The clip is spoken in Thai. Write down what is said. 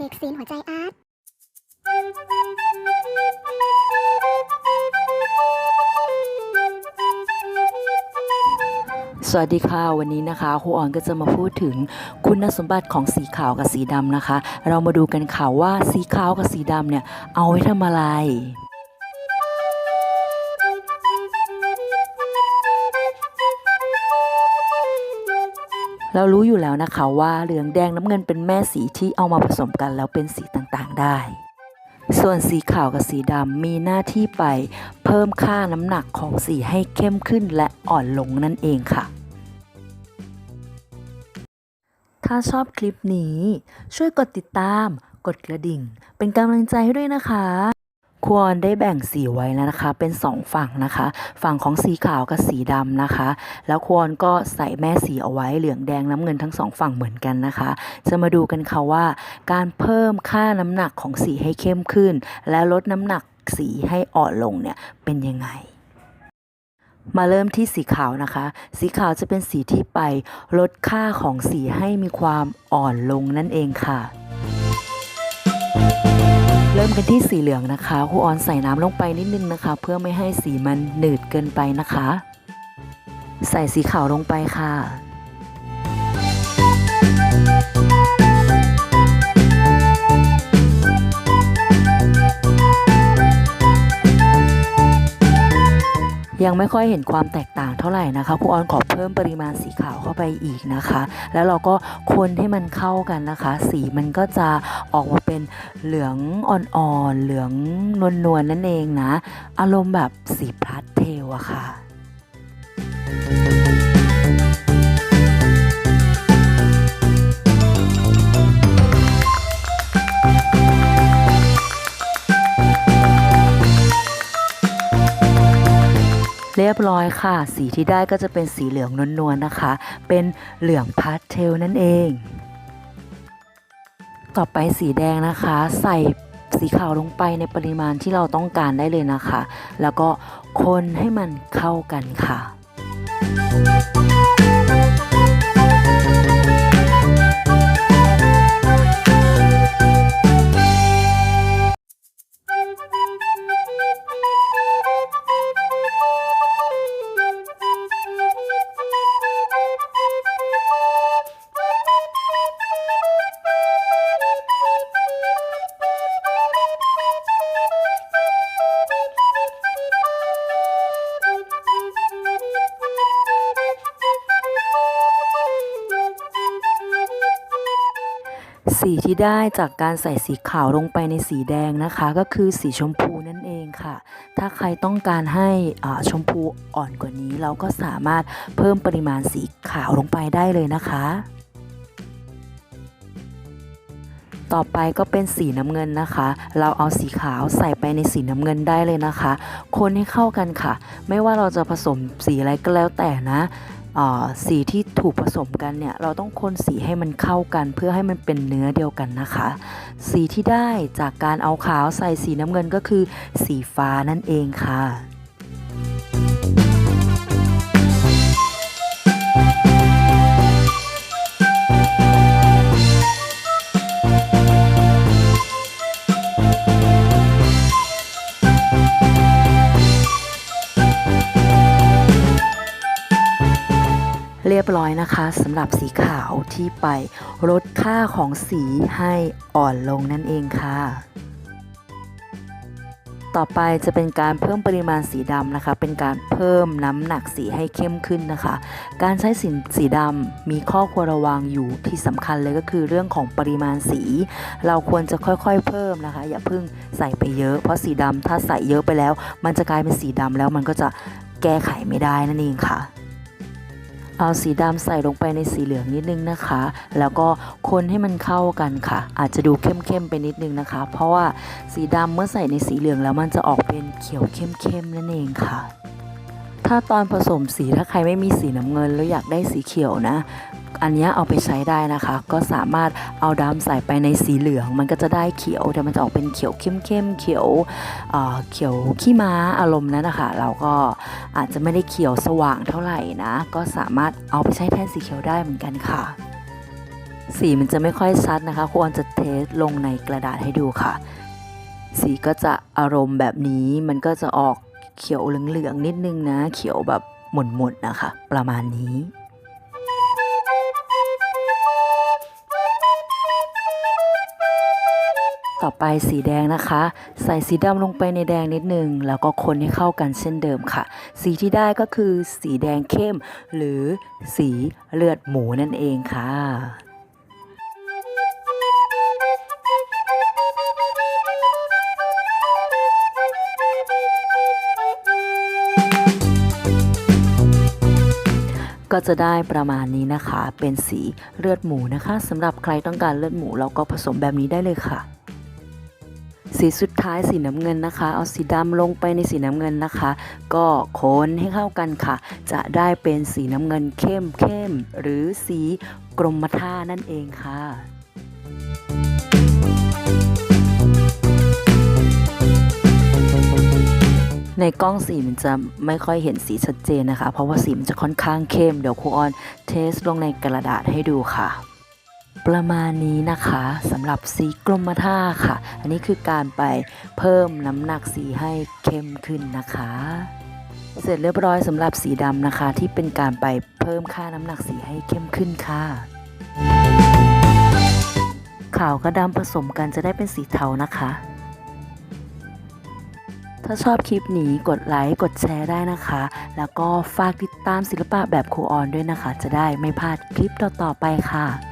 เด็กซีนหัวใจอาร์ตสวัสดีค่ะวันนี้นะคะครูออนก็จะมาพูดถึงคุณสมบัติของสีขาวกับสีดำนะคะ เรามาดูกันค่ะว่าสีขาวกับสีดำเนี่ยเอาไว้ทำอะไร เรารู้อยู่แล้วนะคะว่าเหลืองแดงน้ำเงินเป็นแม่สีที่เอามาผสมกันแล้วเป็นสีต่างๆได้ ส่วนสีขาวกับสีดำมีหน้าที่ไปเพิ่มค่าน้ำหนักของสีให้เข้มขึ้นและอ่อนลงนั่นเองค่ะถ้าชอบคลิปนี้ ช่วยกดติดตาม กดกระดิ่ง เป็นกำลังใจให้ด้วยนะคะ ควรได้แบ่งสีไว้แล้วนะคะ เป็นสองฝั่งนะคะ ฝั่งของสีขาวกับสีดำนะคะ แล้วควรก็ใส่แม่สีเอาไว้เหลืองแดงน้ำเงินทั้งสองฝั่งเหมือนกันนะคะ จะมาดูกันค่ะว่า การเพิ่มค่าน้ำหนักของสีให้เข้มขึ้น และลดน้ำหนักสีให้อ่อนลงเนี่ยเป็นยังไงมาเริ่มที่สีขาวนะคะ สีขาวจะเป็นสีที่ไปลดค่าของสีให้มีความอ่อนลงนั่นเองค่ะ ริ่มกันที่สีเหลืองนะคะครูออนใส่น้ำลงไปนิดนึงนะคะ เพื่อไม่ให้สีมันหนืดเกินไปนะคะ ใส่สีขาวลงไปค่ะ ยังไม่ค่อยเห็นความแตกต่างเท่าไหร่นะคะครูออนขอเพิ่มปริมาณสีขาวเข้าไปอีกนะคะ แล้วเราก็คนให้มันเข้ากันนะคะ สีมันก็จะออกมาเป็นเหลืองอ่อนๆเหลืองนวลๆนั่นเองนะ อารมณ์แบบสีพลัดเทลอะค่ะ เรียบร้อยค่ะ สีที่ได้ก็จะเป็นสีเหลืองนวลๆนะคะ เป็นเหลืองพาสเทลนั่นเอง ต่อไปสีแดงนะคะ ใส่สีขาวลงไปในปริมาณที่เราต้องการได้เลยนะคะ แล้วก็คนให้มันเข้ากันค่ะ สีที่ได้จากการใส่สีขาวลงไปในสีแดงนะคะ ก็คือสีชมพูนั่นเองค่ะ ถ้าใครต้องการให้อ่าชมพูอ่อนกว่านี้เราก็สามารถเพิ่มปริมาณสีขาวลงไปได้เลยนะคะ ต่อไปก็เป็นสีน้ำเงินนะคะ เราเอาสีขาวใส่ไปในสีน้ำเงินได้เลยนะคะ คนให้เข้ากันค่ะ ไม่ว่าเราจะผสมสีอะไรก็แล้วแต่นะ สีที่ถูกผสมกันเนี่ยเราต้องคนสีให้มันเข้ากัน เพื่อให้มันเป็นเนื้อเดียวกันนะคะ สีที่ได้จากการเอาขาวใส่สีน้ำเงินก็คือสีฟ้านั่นเองค่ะ ร้อยนะคะสำหรับสีขาวที่ไปลดค่าของสีให้อ่อนลงนั่นเองค่ะ ต่อไปจะเป็นการเพิ่มปริมาณสีดำนะคะ เป็นการเพิ่มน้ำหนักสีให้เข้มขึ้นนะคะ การใช้สีสีดำมีข้อควรระวังอยู่ที่สำคัญเลยก็คือเรื่องของปริมาณสี เราควรจะค่อยๆ เพิ่มนะคะ อย่าเพิ่งใส่ไปเยอะ เพราะสีดำถ้าใส่เยอะไปแล้ว มันจะกลายเป็นสีดำแล้วมันก็จะแก้ไขไม่ได้นั่นเองค่ะ เอาสีดำใส่ลงไปในสีเหลืองนิดนึงนะคะ แล้วก็คนให้มันเข้ากันค่ะ อาจจะดูเข้มๆไปนิดนึงนะคะ เพราะว่าสีดำเมื่อใส่ในสีเหลืองแล้วมันจะออกเป็นเขียวเข้มๆนั่นเองค่ะถ้าตอนผสมสีถ้าใครไม่มีสีน้ำเงินแล้วอยากได้สีเขียวนะ อันนี้เอาไปใช้ได้นะคะ ก็สามารถเอาดำใส่ไปในสีเหลือง มันก็จะได้เขียวแต่มันจะออกเป็นเขียวเข้มๆเขียวเเขียวขี้ม้าอารมณ์นั้นนะคะเราก็อาจจะไม่ได้เขียวสว่างเท่าไหร่นะ ก็สามารถเอาไปใช้แทนสีเขียวได้เหมือนกันค่ะ สีมันจะไม่ค่อยชัดนะคะ ควรจะเทสลงในกระดาษให้ดูค่ะ สีก็จะอารมณ์แบบนี้มันก็จะออกเขียวเหลืองๆนิดนึงนะ เขียวแบบหม่นๆนะคะ ประมาณนี้ ต่อไปสีแดงนะคะ ใส่สีดำลงไปในแดงนิดนึง แล้วก็คนให้เข้ากันเช่นเดิมค่ะ สีที่ได้ก็คือสีแดงเข้ม หรือสีเลือดหมูนั่นเองค่ะก็จะได้ประมาณนี้นะคะ เป็นสีเลือดหมูนะคะสำหรับใครต้องการเลือดหมูเราก็ผสมแบบนี้ได้เลยค่ะ สีสุดท้ายสีน้ำเงินนะคะ เอาสีดำลงไปในสีน้ำเงินนะคะ ก็คนให้เข้ากันค่ะ จะได้เป็นสีน้ำเงินเข้มเข้มหรือสีกรมท่านั่นเองค่ะในกล้องสีมันจะไม่ค่อยเห็นสีชัดเจนนะคะ เพราะว่าสีมันจะค่อนข้างเข้ม เดี๋ยวครูออนเทสลงในกระดาษให้ดูค่ะ ประมาณนี้นะคะสำหรับสีกรมท่าค่ะ อันนี้คือการไปเพิ่มน้ำหนักสีให้เข้มขึ้นนะคะ เสร็จเรียบร้อยสำหรับสีดำนะคะ ที่เป็นการไปเพิ่มค่าน้ำหนักสีให้เข้มขึ้นค่ะ ขาวกับดำผสมกันจะได้เป็นสีเทานะคะ ถ้าชอบคลิปนี้กดไลค์กดแชร์ได้นะคะ แล้วก็ฝากติดตามศิลปะแบบครูออนด้วยนะคะ จะได้ไม่พลาดคลิปต่อๆไปค่ะ